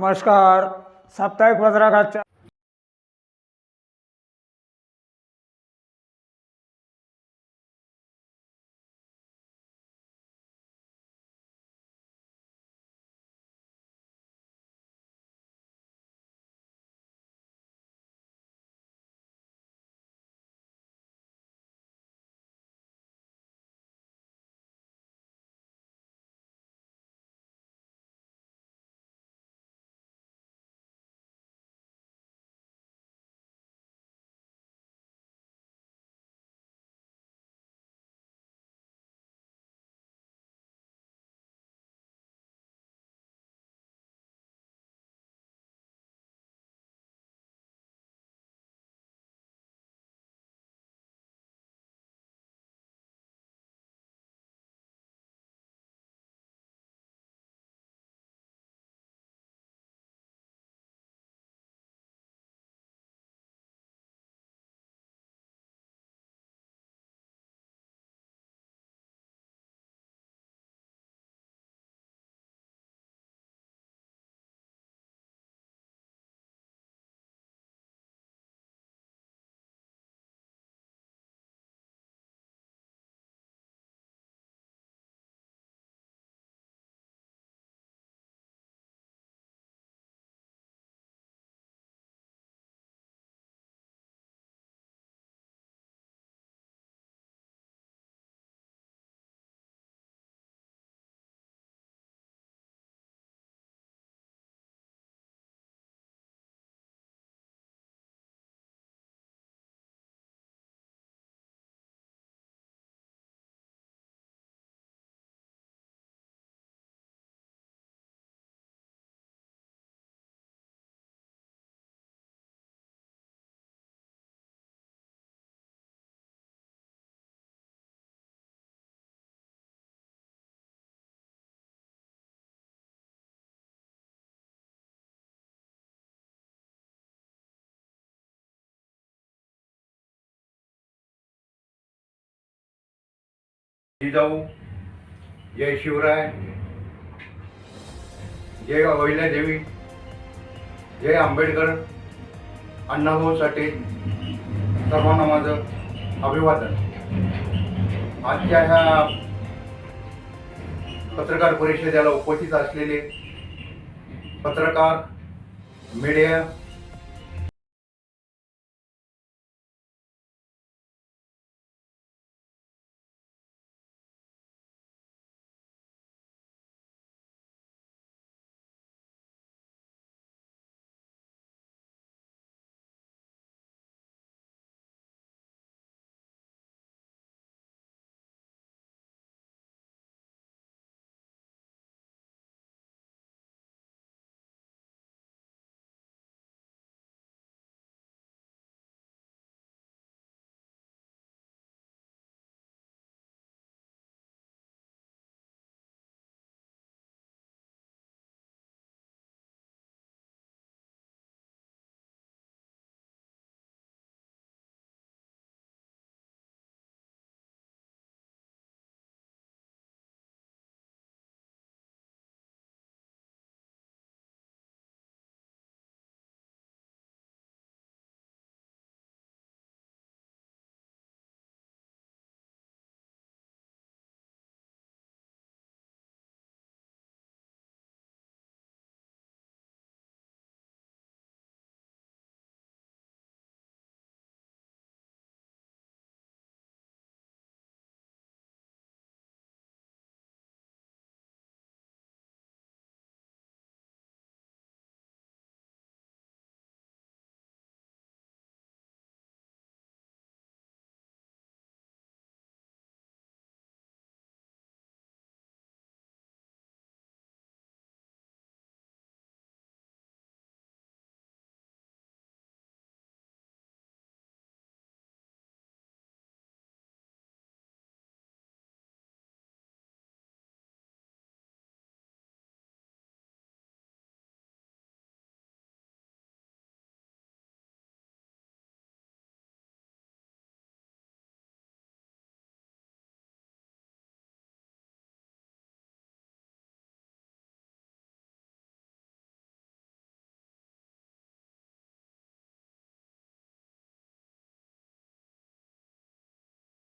नमस्कार. साप्ताहिक पत्रकाच्या जिजाऊ जय शिवराय. जय अहिल्यादेवी जय आंबेडकर. अण्णाभाऊ साठे. सर्वांना माझं अभिवादन. आजच्या ह्या पत्रकार परिषदेला उपस्थित असलेले पत्रकार मीडिया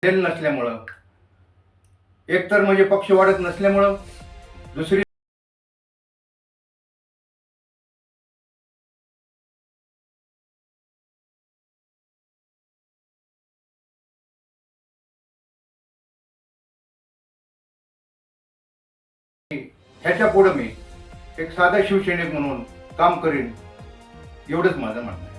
नसल्यामुळं. एकतर म्हणजे पक्ष वाढत नसल्यामुळं दुसरी ह्याच्या पुढं मी एक साधा शिवसैनिक म्हणून काम करीन एवढंच माझं म्हणणं आहे.